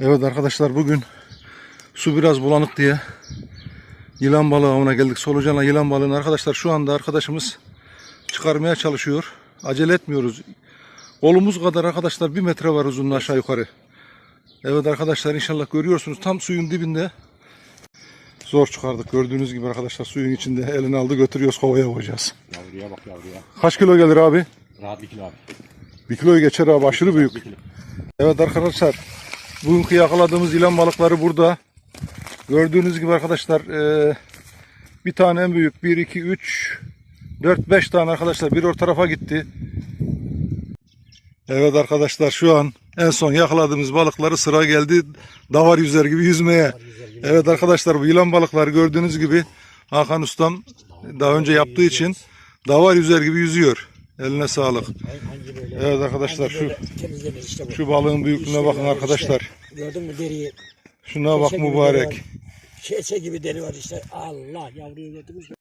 Evet arkadaşlar bugün su biraz bulanık diye yılan balığı avına geldik. Solucanla yılan balığını arkadaşlar şu anda arkadaşımız çıkarmaya çalışıyor. Acele etmiyoruz. Kolumuz kadar arkadaşlar bir metre var uzunluğu aşağı yukarı. Evet arkadaşlar inşallah görüyorsunuz tam suyun dibinde. Zor çıkardık gördüğünüz gibi arkadaşlar suyun içinde elini aldı götürüyoruz kovaya koyacağız. Yavruya bak yavruya. Kaç kilo gelir abi? Rahat bir kilo abi. Bir kiloyu geçer abi aşırı büyük. Evet arkadaşlar bugünkü yakaladığımız ilan balıkları burada. Gördüğünüz gibi arkadaşlar eee, bir tane en büyük 1, 2, 3, 4, 5 tane arkadaşlar bir o tarafa gitti. Evet arkadaşlar şu an en son yakaladığımız balıkları sıra geldi davar yüzer gibi yüzmeye. Evet arkadaşlar bu yılan balıkları gördüğünüz gibi Hakan Ustam daha önce yaptığı için davar yüzer gibi yüzüyor. Eline sağlık. Evet arkadaşlar şu şu balığın büyüklüğüne bakın arkadaşlar. Gördün mü deriyi? Şuna bak mübarek. Keçe gibi deri var işte. Allah yavruyu götürmüş.